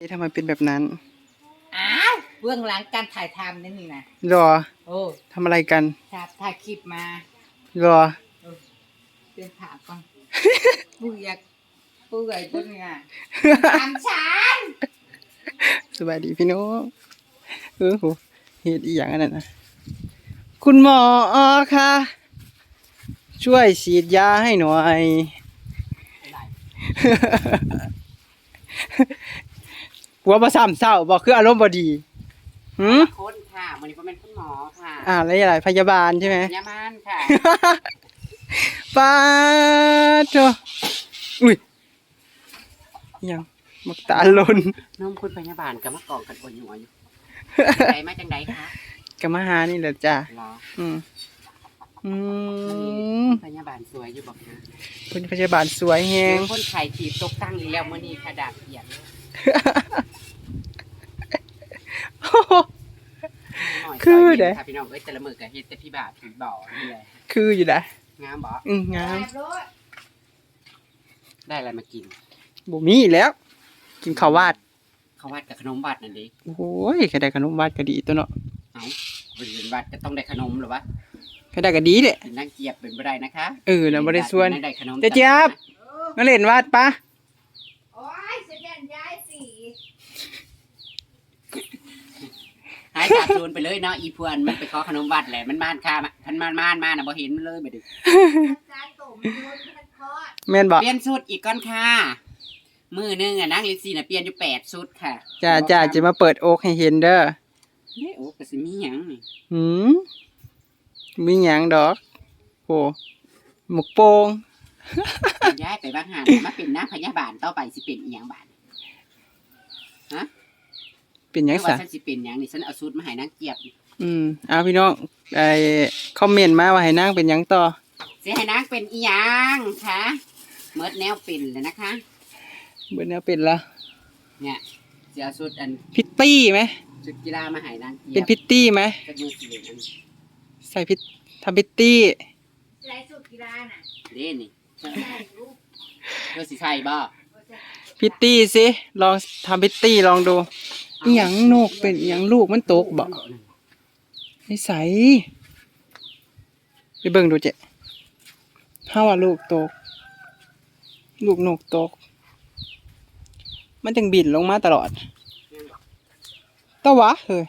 เอ๊ะทำไมเป็นแบบนั้นอ้าวเบื้องหลังการถ่ายทำนี่นี่นะรอโอ้ทำอะไรกันถ่ายถ่ายคลิปมารอเตือนผ่าก่อนปูอยากปูไอ้ต้นงานทำฉันสบายดีพี่น้องเออโหเหตุอีหยังอันนั้นนะคุณหมอคะช่วยฉีดยาให้หน่อย หัวประสามเศร้าบอกคืออารมณ์บดีหืมคนค่ะมันนี้เป็นคุณหมอค่ะอ่าอะไรอะไรพยาบาลใช่ไหมยามันค่ะป้าโถอุ้ยอิหยังมักตาลนน้องคุณพยาบาลกับมากองกันบนหัวอยู่ใจมาจังไดคะกมาหานี่แหละจ้ะรออืมอืมพยาบาลสวยอยู่บอกนะคุณพยาบาลสวยแฮงคนไข่ถีบตกตั้งอีกแล้วมื่อนี้ขดาบเขียนหน่อย คือซยเด้ค่ะพี่น้องเอ้ยแต่ละมือกับเฮ็ดแต่พี่บาทพี่บ่อนี่แหละคืออยู่นะงามบ่อืมงามได้อะไรมากินบ่มีแล้ว กินข้าววาดเขาวาดกับขนมบัตรนั่นดิโอ้ยแค่ได้ขนมวาดก็ดีตัวเนาะเอ้าบริเวณวัดก็ต้องได้ขนมหรือวะแค่ได้ก็ดีแหละเป็นนั่งเกียบเป็นบ่ได้นะคะ เออนะบ่ได้ส่วนได้ขนมเจ๊เจี๊ยบมาเล่นวาดปะ โอ้ยฉันยันย้ายสี หายจากชวนไปเลยเนาะอีพวนมันไปขอขนมบัตรแหละมันม่านค่ามันม่านม่านมาน่ะบ่เห็นมันเลยไปดึกการตุ่มโยนที่มันทอดแม่นบอกเปลี่ยนชุดอีกก่อนค่ะมือหนึงอะนั่งลิซี่น่ะเปลี่ยนอยู่แปดชุดค่ะจ้าจ้าจะมาเปิดโอกให้เห็นเด้อเฮ้ยโอ้ก็สิมีหยังนี่หืมมีหยังดอกโอ้หมกโป่งย้ายไปบ้างหานมาเป็นหน้าพยาบาลต่อไปสิเป็นอีหยังบาด เป็นหยังไม่ว่าซะฉันสิเป็นหยังนี่ฉันเอาชุดมาให้นางเกียบอืมเอาพี่น้องไอ้คอมเมนต์มาว่าให้นางเป็นหยังต่อ สิให้นางเป็นอีหยังคะเมิดแนวเป็นเลยนะคะ เบิ่นแนวเป็นละเนี่ยสิเอาชุดอันพิตตี้ไหมชุดกีฬามาให้นางเกียบเป็นพิตตี้ไหมก็มือสิเล่นอันใส่พิตทำพิตตี้ ไรสุดกีฬาน่ะเล่นนี่ใช่ลูกเธอสิใช่บ่พิตตี้สิลองทำพิตตี้ลองดู อหยังนกเป็นอหยังลูกมันตกบ่นิสัยไปเบิ่งดูเจ๊ถ้าว่าลูกตก ลูกนกตก มันจึงบินลงมาตลอดตะวะเฮ้ย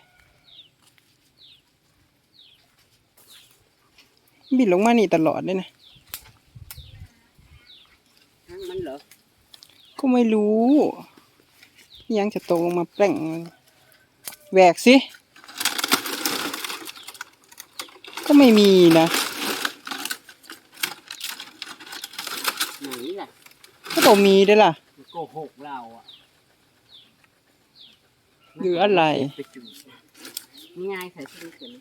บินลงมานี่ตลอดเลยนะทั้งมันเหรอก็ไม่รู้ ยังจะตกลงมาแปร่งแหวกสิ ก็ไม่มีนะไหนล่ะก็ต้องมีด้วยล่ะโกหกเราอะหรืออะไรไปจูบนี่ไงใส่ชุดกัน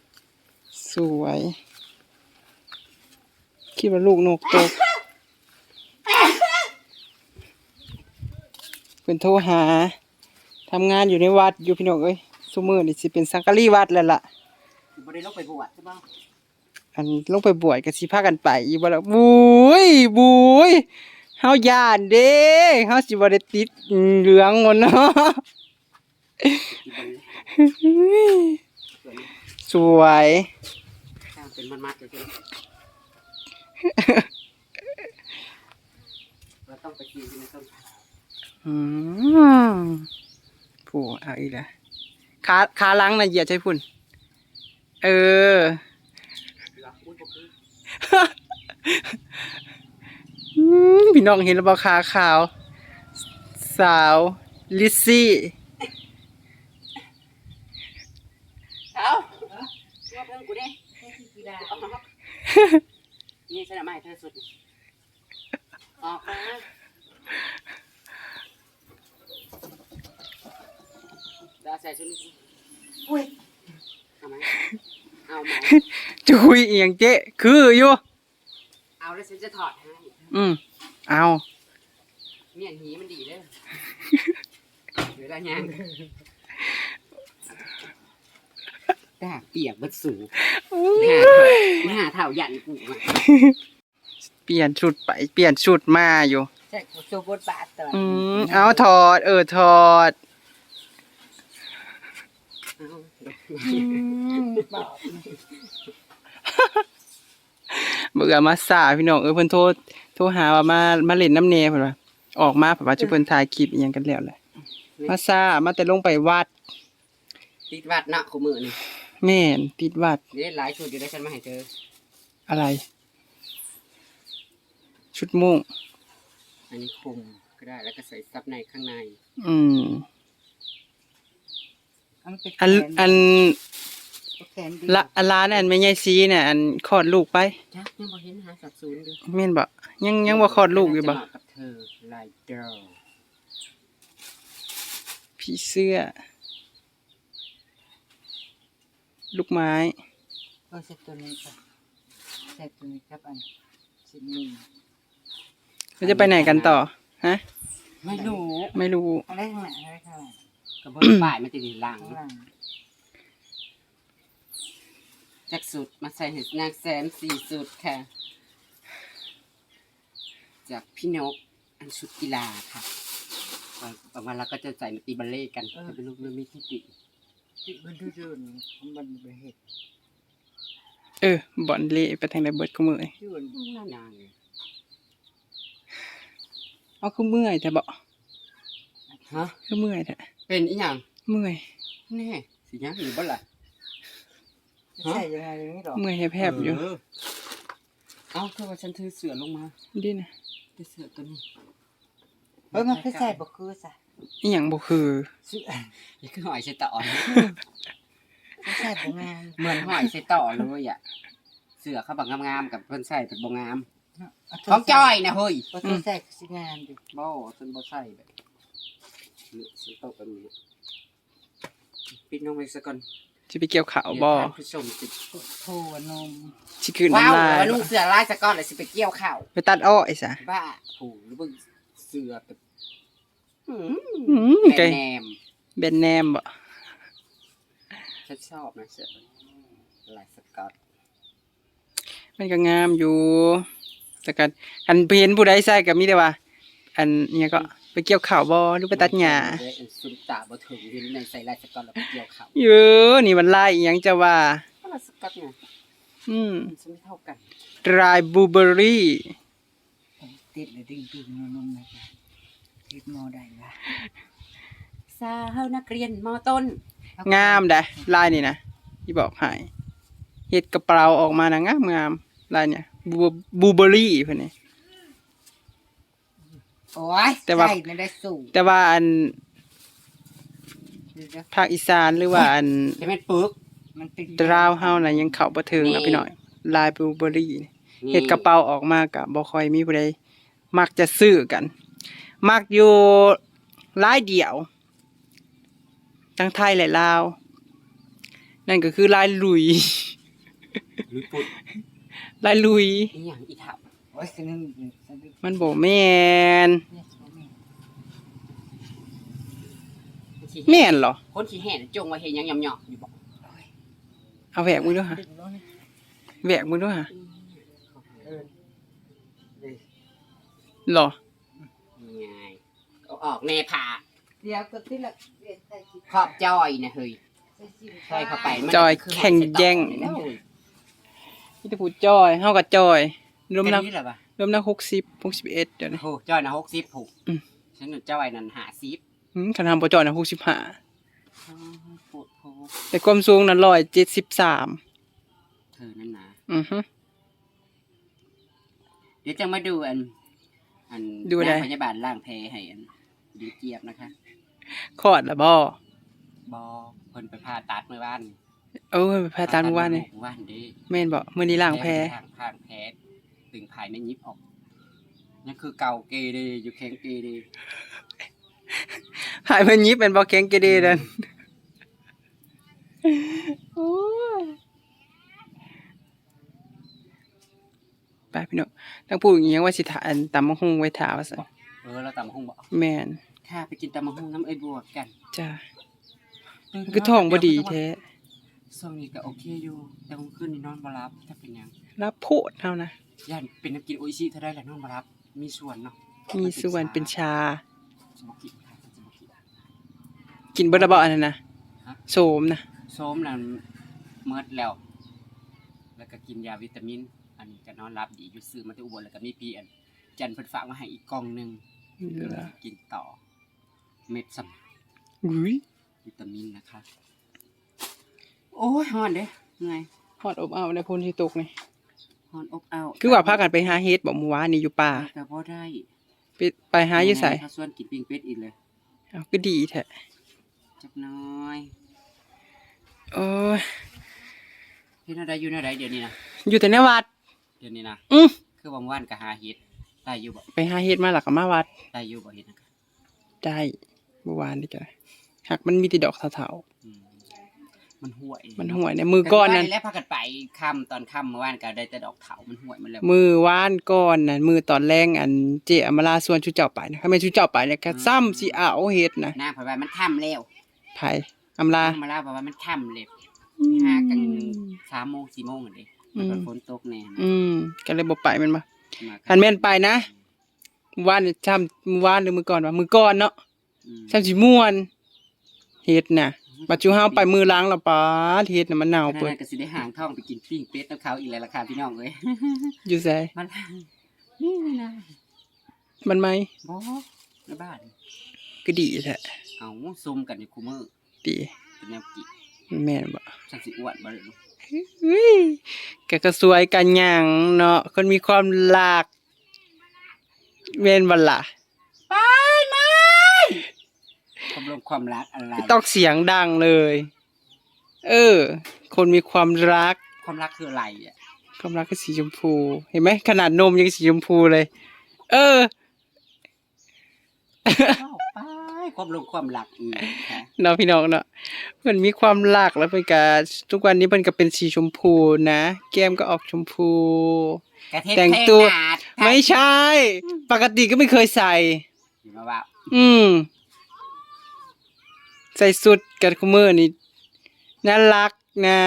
สวย คิดว่าลูกนกตกเป็นโทรหา ทำงานอยู่ในวัดอยู่พี่น้องเอ้ยสมือนี่สิเป็นสังกะรีวัดแล้วล่ะบ่ได้ลงไปบวชใช่ป่ะอันลงไปบวชก็สิพากันไปอีบ่ล่ะบุยบุยเฮาย่านเด้เฮาสิบ่ได้ติดเหลืองหมดเนาะที่บนส่วนนี้สวยข้างเป็นมัดๆเลยใช่ไหมเราต้องไปกินที่ในต้นอืม ผู้เอาอีกแล้วขาขาหลังน่ะเหยียดใช่พุ่น เออรักอุ้ยบ่คืออืมพี่น้องเห็นแล้วบ่ขาขาว สาว ลิซซี่เอาว่าเพิ่งกูเด้ใช่กีฬาเอามานี่ฉันเอามาให้เธอสุดออกมา ดาใส่ชุดนี้อุ้ยเอาไหมเอาไหมจะคุยเอียงเจ๊คืออยู่เอาแล้วฉันจะถอดให้อืมเอาเมี่ยงหีมันดีเด้อหรืออะไรเงี้ยด่าเปียกเบัดสูหน้าเท่าหน้าเท่ายันกูมาเปลี่ยนชุดไปเปลี่ยนชุดมาอยู่ ใช่โซบดบาทตอนอืมเอาถอด เออถอด บอกเบื่อมาสาพี่น้องเออเพิ่นโทรโทรหาว่ามามาเล่นน้ำแหน่เพิ่นว่าออกมาเพิ่นว่าจะเพิ่นถ่ายคลิปอีหยังกันแล้วแหละมาซามาแต่ลงไปวัดติดวัดเนาะคู่มือนี่แม่นติดวัดเดี๋ยวหลายชุดอยู่ได้ฉันมาให้เธออะไร ชุดม่วงอันนี้คลุมก็ได้แล้วก็ใส่ซับในข้างใน อืม มันเป็นอันอันแขนดีละอันร้านอันแม่ใหญ่ซีเนี่ยอันคลอดลูกไปจักยังบ่เห็นหาสัดศูนย์ดูแม่นบ่ยังยังบ่คลอดลูกอยู่บ่จะเหมาะกับเธอลายเดอร์ผีเสื้อ ลูกไม้ ก็เซตตัวนี้ครับเซตตัวนี้ครับอันสิบหนึ่งเราจะไปไหนกันต่อ ฮะ ไม่รู้ไม่รู้อะไรข้างหลังอะไรข้างหลัง กระเบื้องป้ายมันจะดีหลังข้างหลังจักสุดมาใส่เห็ดนางแซมสี่สุดค่ะ จากพี่นกอันชุดกีฬาค่ะประมาณเราก็จะใส่มาตีบัลเล่ต์กันจะเป็นลูกเรือมิทิติที่มันดูดูนมันเป็นเห็ดเออบ่อนเละไปทางใดเบิดก็มือนี่ที่มันน่านานเอาคือเมื่อยแต่บ่ฮะคือเมื่อยแท้ เป็นอีหยังเมื่อยแน่สิยังอยู่บ่ล่ะใส่ยังไงอย่างนี้หรอเมื่อยแผบๆอยู่เเอ้าเธอว่าฉันถือเสือลงมาดินะแต่เสือตัวนี้เฮ้ยมันคือใส่บกคือใส่อีหยังบ่คือซื้อนี่คือหอยใส่ต่อใส่บงานเหมือนหอยใส่ต่อเลยอะเสือเขาบักงามๆกับเพิ่นใส่เป็นบ่งามของจ้อยนะเฮ้ยก็คือใส่สิงานดิบ่ฉันบ่ใส่แบบ นี่สิตกแบบนี้ปิดน้องไว้ซะก่อนสิไปเกี่ยวข้าวเดี๋ยวบ่ท่านผู้ชมสิโทนมสิคืนว้าวน้ำลายว่านุ่งเสือลายซะก่อนแล้วสิไปเกี่ยวข้าวไปตัดอ้อยซะบ้าผูหรือเบิ่งเสือแบบหืมอืมแบไก่นแนมแบนแนมบ่ฉันชอบนะเสือลายสกอตมันก็งามอยู่ แต่กันอันเห็นผู้ใดใส่ก็มีแต่ว่า อันเนี่ยก็ ไปเกี่ยวข้าวบ่หรือไปตัดหญ้าเอ้ยซุมตาบ่ถึงเห็นในใส่ลายสกอตแล้วไปเกี่ยวข้าวเยอะนี่มันลายอีหยังจะว่าก็ลายสกอตไงอืมมันจะไม่เท่ากันดรายบลูเบอร์รี่ติดเลยดิ้งดิ้งนมนะจ๊ะติดมอได้ละสาวนักเรียนมอต้น งามได้ลายนี่นะที่บอกให้เฮ็ดกระเป๋าออกมานะงามงามลายเนี่ยบลูบลูเบอร์รี่เพิ่นนี่ โอ้ยแต่ว่า ใส่ไม่ได้สูงแต่ว่าอันเดี๋ยวภาคอีสานหรือว่าอันจะเป็นปึกมันติดดราวเฮาน่ะยังเข้าบ่ถึงนะพี่น้อยลายบลูเบอร์รี่นี่เฮ็ดกระเป๋าออกมาก็บ่ค่อยมีผู้ใดมักจะซื้อกัน มักอยู่ลายเดียว ทั้งไทยและลาว นั่นก็คือลายลุย หรือปุดลายลุย อีหยังอีถับโอ้ยสนึง สนึงมันบ่แม่นเนี่ยสนึงแม่นเหรอ คนขี้แห่นจงไว้เห็นหยังยำๆอยู่บ่เอาแหวกมือด้วยฮะดึงแล้วนี่แหวกมือด้วยฮะเออเลยเหรอนี่ไงเอาออกแน่ผ่าเดี๋ยวก็ที่ละเรียนใส่สิขอบจอยนะเฮ้ยใส่สิใส่เข้าไปมันจอยคือแข่งแย่งหอยใส่ต่อเลยนะเฮ้ยนี่ตะพูดจอยเฮากับจอยรวมแค่ นักนี้แหละปะรวมนัก60 61เดี๋ยวนี้ โอ้จอยนะหกสิบผูกอืม ฉันน่ะจอยนั่นหาสิบหืมคันทำบ่จอยน่ะ65ปวดโพแต่ความสูงน่ะ173เธอนั่นนะอือฮึ เดี๋ยวจะมาดูอัน อันดูอะไร นางพยาบาลล่างแพให้อันดีเจี๊ยบนะคะคลอดแล้วบ่บอเพิ่นไปผ่าตัดเมื่อวานเออไปแพ้ตามเมื่อวานนี่เมื่อวานเด้แม่นบ่มื้อนี้ล้างแพ้ล้างผ่านแพ้ ตึงภายในยิบออกนั่นคือเก่าเกเดอยู่แข็งเกเดหายเพิ่นยิบเป็นบ่แข็งเกเดนั่นโอ้ยไปพี่น้องต้องพูดอย่างนี้ว่าสิถาอันตำมะฮุงไว้ถาว่าซั่นเออเราตำมะฮุ่งบอกแม่นข้าไปกินตำมะฮุ่งน้ำไอ้บวกกันจ้ามันก็ท้องบ่ดีแท้ช่วงนี้ก็โอเคอยู่ แต่เมื่อคืนนี่นอนบ่รับถ้าเป็นหยังรับโพดเฮานะ ย่านเป็นน้ำกินโออิชิเท่าได้แหละนอนบ่รับ มีส่วนเนาะมีส่วนเป็นชา สมกินค่ะสมกินกินเบิดและบ่อันนั้นนะฮะโสมนะโซมนั่นเมิดแล้ว แล้วก็กินยาวิตามิน อันนี้ก็นอนรับดีอยู่ซื้อมาที่อุบลแล้วก็มีพี่อันจันเพิ่นฝากมาให้อีกกล่องหนึงเดี๋ยวนะกินต่อ เม็ดสัมอุ้ยวิตามินนะคะ โอ้ยฮ้อนเด้เหนื่อยฮอดอบอ้าวในพ้นที่ตกนี่ ฮ้อนอบอ้าวคือว่าพากันไปหาเฮ็ดบ่เมื่อวานนี่อยู่ป่าแต่บ่ได้ไปไปหาอยู่ไสถ้าส่วนกินปิ้งเป็ดอีกเลยอ้าวก็ดีแท้จักหน้อยโอ้ยเฮ็ดอะไรอยู่แนวใดเดี๋ยวนี้นะอยู่แต่ในวัด เดี๋ยวนี้นะอือคือว่างๆก็หาเฮ็ดได้อยู่บ่ไปหาเฮ็ดมาแล้วก็มาวัดได้อยู่บ่เฮ็ดนะคะได้เมื่อวานนี่จ้ะหักมันมีแต่ดอกเถาอื มมันห่วยๆมันห่วยในมือก้อนนั้นแล้วพากันไปค่ำตอนค่ำเมื่อวานก็ได้แต่ดอกเถามันห่วยมันแล้วมือว่านก้อนน่ะมือตอนแรงอันเจอมราส่วนชูเจ้าไปนะถ้าไม่ชูเจ้าไปเนี่ยก็ซ้ำสิเอาเฮ็ดนะนางเพราะว่ามันค่ำแล้วไผอำลามาเล่าเพราะว่ามันค่ำเลยหากันสามโมงสี่โมงอันเด้มันก็ฝนตกแน่นะอืมก็เลยบ่ไปแมันมามาคันแม่นไปนะเมื่อวานนี่ซ้ำเมื่อวานหรือมือก่อนว่ามือก่อนเนาะอืมซ้ำสิม่วนเฮ็ดน่ะ ปัจจุบันไปมือล้างแล้วปาดเฮ็ดน่ะมันหนาวนั่เปิดนก็สิได้หางท่องไปกินปิ้งเป็ดน้ำเขาอีกแล้วล่ะค่ะพี่น้องเอ้ยอยู่ไสมันนี่นะมันไหมบ่ในบ้านก็ดีแท้เอาซุ่มกันอยู่คู่มือดีเป็นแนวกิแม่นบ่ฉันสิอ้วนบ่เลยลูกอุ้ยก็ก็สวยกันหยังเนาะคนมีความหลากแม่นบ่ล่ะไปไหม ความลงความรักอะไรไม่ต้องเสียงดังเลย เออ คนมีความรัก ความรักคืออะไรอะความรักก็สีชมพู เห็นไหมขนาดนมยังสีชมพูเลย เออเอาไปความลงความรักอีกค่ะเนาะพี่น้องเนาะเพิ่นมีความรักแล้วเพิ่นก็ทุกวันนี้เพิ่นก็เป็นสีชมพูนะแก้มก็ออกชมพูกระเทศแต่งตัวเทนาดไม่ใช่ ปกติก็ไม่เคยใส่อยู่มาว่าอืม ใส่สุดกันคุมือนี่น่ารักนะ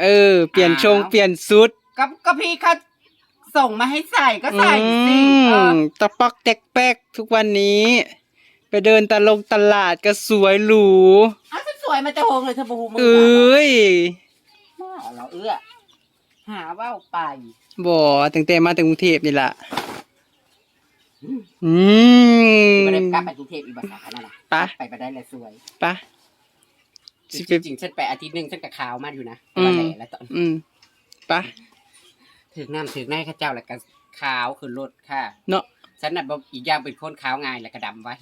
เออ เปลี่ยนชงเปลี่ยนสุดก็ก็พี่เขาส่งมาให้ใส่ก็ใส่สิอืเออมตะปอกแตกแป๊กทุกวันนี้ ไปเดินตะลงตลาดก็สวยหรูเอาฉันสวยมาจะโฮงเลยเธอบูมึงเอ้ยว่าเราเอื้อหาว่าวไปบ่ตั้งแต่มาถึงกรุงเทพนี่ล่ะ อืมไม่ได้กลับไปกรุงเทพอีกบัตรขนาดนั้นปะไปไปได้แล้วสวยปะจสิไปริงๆฉันไปอาทิตย์หนึ่งฉันกับขาวมากอยู่นะอืมวันแหล่แล้วตอนอืมปะถึงน้ำถึงในข้าเจ้าแล้วก็ขาวคือรถค่ะ เนาะฉันน่ะบ่อีกอย่างเป็นคนขาวง่ายแล้วก็ดำไว้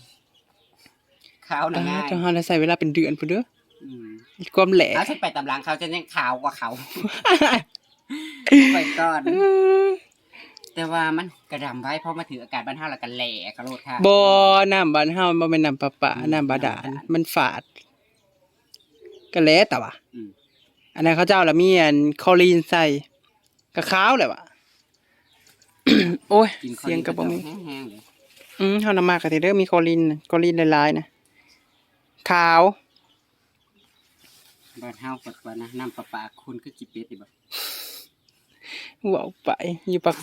ขาวน่ะตาง่ายจังหาแล้วใส่เวลาเป็นเดือนพุ่นเด้ออืมความแหลเอาฉันไปตำรางเขาฉันยังขาวกว่าเขาไปก่อน แต่ว่ามันกระดำไว้เพราะมาถืออากาศบ้านเฮาแล้วกันแหล่กระโดดค่ะบ่น้ำบ้านเฮามันบ่แม่นน้ำประปาอืมน้ำบาดาลน้ำบาดาลมันฝาด ก็แล้วแต่ว่าอืมอันนั้นเขาเจ้าละมีอันคลอรีนใส่ก็ขาวแหละว่ะโอ้ยกินเสียงก็บ่มีแห้งๆเลยอืมเฮานำมากะเด้อมีคลอรีนน่ะคลอรีนหลายๆนะขาวบ้านเฮาปัดว่านะน้ำประปาคุณคือจิเป็ดดิบ่เว้าไป อยู่ปัก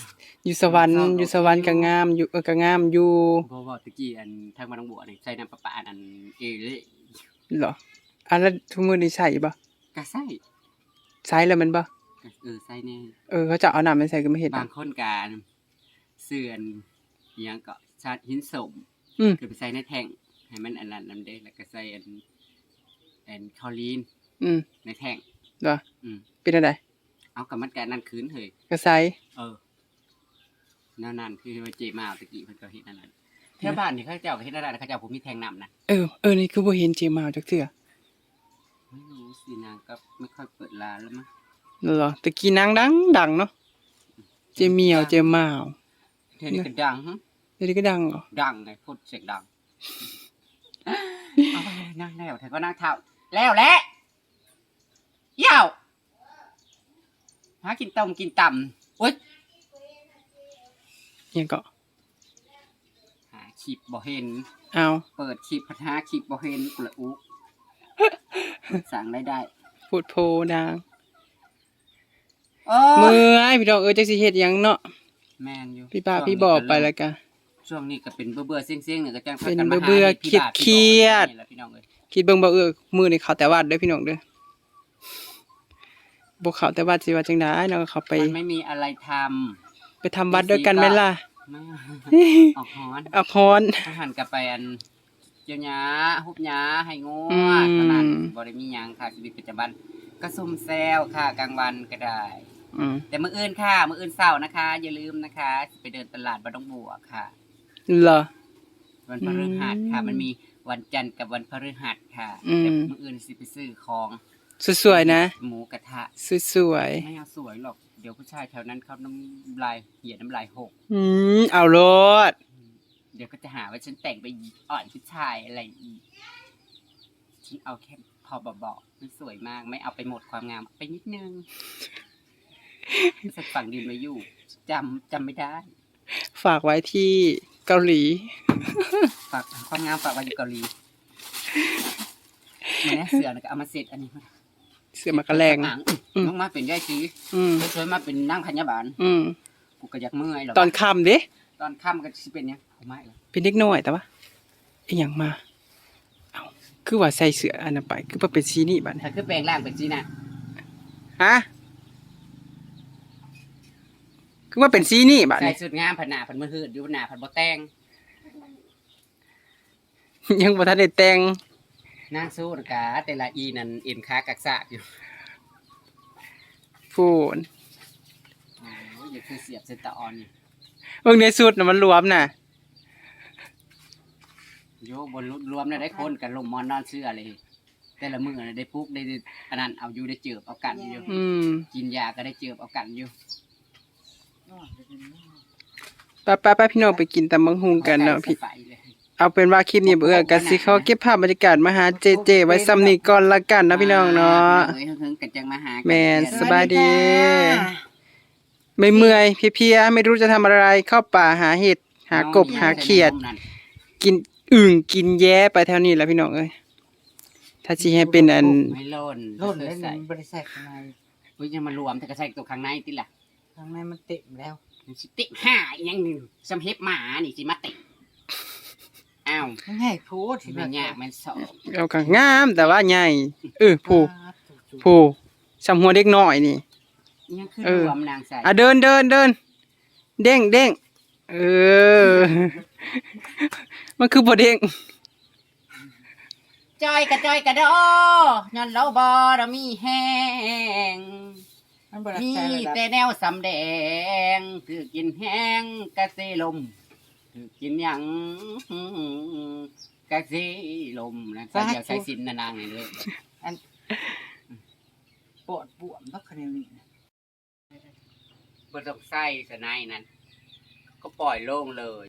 อยู่สวรรค์เศร้าอยู่สวรรค์ก็งามอยู่เออก็งามอยู่บ่ว่าตะกี้อันทางบ้านหนองบัวนี่ใช้น้ำประปาอันนั้นเอเล่เหรออันแล้วทุกมื้อนี้ใส่บ่ก็ใส่ใส่แล้วแมันบ่ก็เออใส่แน่เออเขาจะเอาน้ำไปใส่ก็ไม่เห็นบางคนการเสื่อนอิหยังก็ชาดหินสมอืมคือไปใส่ในแท่งให้มันอันนั้นนำเด้แล้วก็ใส่อันอันคลอรีน อืมในแท่งเหรออืมเป็นอะไร เอากับมันกันนั่นคืนเฮ้ยก็ใส่เออนั่นนั่นคือว่าเจมาเอาตะกี้เพิ่นก็เฮ็ดนั่นนั่นแถวบ้านนี่เขาเจ้าก็เฮ็ดนั่นนั่นเขาเจ้าผมมีแทงน้ำนะเออเออนี่คือบ่เห็นเจมาวจักเทื่อไม่รู้สินางก็ไม่ค่อยเปิดร้านแล้วมั้งเหรอตะกี้นางดังดังเนาะเจเมียวเจมาวเท่านี้ก็ดังฮะเดี๋ยวนี้ก็ดังเหรอดังไงพูดเสียงดังเอาไปนั่งแล้วเธอก็นั่งเท้าแล้วแหละเยี่ยว หากินต้มกินต่ำโอ๊ยยังก็หาคลิปบ่เห็น เอาเปิดคลิปพัฒนาคลิปบ่เห็นกุละอุสั่งได้ได้ พูดโพดังโอ้เมื่ยอยพี่น้องเอ้ยจักสิเฮ็ดหยังเนาะแมนอยู่พี่ป้าพี่บอกไปแล้วกันช่วงนี้ก็เป็นเบื่อๆเซ็งๆเนี่ยก็จังพาเป็นกันมาหาเบื่อๆพี่บ้าเครียดพี่บอกนี่แหละพี่น้องเอ้ยคิดเบิ่งบ่เออมื้อนี้เขาแต่วัดเด้อพี่น้องเด้อ บ่เข้าแต่ว่าสิว่าจังได๋เนาะเขาไปมันไม่มีอะไรทำ ไปทำวัดด้วยกันไหมล่ะ ไม่ออกฮอนเอาค้อนทหารกับไปอันเจียวหยาฮุบหยาให้งอืวมดเท่านั้นบ่ได้มีหยังค่ะชีวิตประจำวันก็ซุ่มแซวค่ะ กลางวันก็ได้ อืมแต่มื้ออื่นค่ะ มื้ออื่นเช้านะคะ อย่าลืมนะคะไปเดินตลาดบ้านดงบัวค่ะ เหรอ วันพฤหัสค่ะ อืมมันมีวันจันทร์กับวันพฤหัสค่ะอืม แต่มื้ออื่นสิไปซื้อของ สวยๆนะ หมูกระทะ สวยไม่เอาสวยหรอก เดี๋ยวผู้ชายแถวนั้นเขาน้ำลายเหี่ยน้ำลายหก ๆอืมเอาโลดเดี๋ยวก็จะหาว่าฉันแต่งไปอ่อนผู้ชายอะไรอีก ฉันเอาแค่พอเบาๆไม่สวยมาก ไม่เอาไปหมดความงาม ไปนิดนึงสักฝั่งดินมาอยู่จำจำไม่ได้ ฝากไว้ที่เกาหลี ฝากความงามฝากไว้อยู่เกาหลีแม่เสือนะก็เอามาเสร็จอันนี้มา เสื้อมากระแรงอ่างอืมน้องมาเป็นยายจีอืมสวยๆมาเป็นนั่งพยาบาลอืมกูก็อยากเมื่อยหรอกตอนค่ำเด้ตอนค่ำก็สิเป็นยังผมไม่หรอกเป็นเด็กน้อยแต่ว่าไอ้หยังมาเอาคือว่าใส่เสื้ออันนั้นไป คือว่าเป็นสีนี่บัดนี้ถ้าคือแปลงร่างเป็นจีน่ะฮะคือว่าเป็นสีนี่บัดใส่นี้สุดงามผันหนาผันมือหืดอยู่หนาผันบ่แต่งยังบ่ทันได้แต่ง นางสู้นะกาแต่ละอีนั่นเอ็นขากักซากอยู่พูนโอ้ยอย่าคือเสียบเซนตาออนนี่เบิ่งในสุดน่ะมันรวมน่ะ โยบนรวมได้ได้คนกันลมมอนนอนเชื่อเลยแต่ละมือน่ะได้ปุ๊กได้อันนั้นเอาอยู่ได้เจือบเอากันอยู่อืมกินยาก็ได้เจือบเอากันอยู่ไปไปไปพี่น้องไปกินตำบักหุงกันเนาะพี่ ไป เลยเอาเป็นว่าคลิปนี้เบื่อกันสิเขาเก็บภาพบรรยากาศมาหาเจเจ ไว้ซ้ำนี้ก่อนละกันเนาะพี่น้องเนาะเอ้ยเพิ่งๆกันจังมาหากัแม่นเดือสบายดี ไม่เมื่อยเพลียๆไม่รู้จะทำอะไรเข้าป่าหาเห็ดหากบหาเขียด กินอึ่งกินแย้ไปแถวนี้แหล้วพี่น้องเอ้ยถ้าสิให้เป็นอันไม่โล่นโล่นเลเล่ยนใส่บริษัทข้างในเฮ้ยยังมารวมแต่ก็ใส่ตัวข้างในติล่ะข้างในมันเต็มแล้วมันสิติห้าอีกอยังหนึ่งสำเฮ็บหมานี่สิมาติ อ้าวมันให้โพสที่มันยากมันสอบเอาก็งามแต่ว่าใหญ่เออผู้ผู้สำหัวเด็กน้อยนี่ยังคือเออรวมนางใส่อะเดินเดินเดินเด้งเด้งเออ มันคือบ่เด้งจอยกระจอยกระดอย้อนเราบ่เรามีแห้งมันบริมีษัทระดับแต่แนวสำแดงคือกินแห้งกะเซลมคือ กินหยังกะเซลมนะก็อยากใช้สินนางๆนี่เลยปวดบวมทักคะแนนนี่นะบ่ต้องใส่สนายนั้น ก็ปล่อยโล่งเลย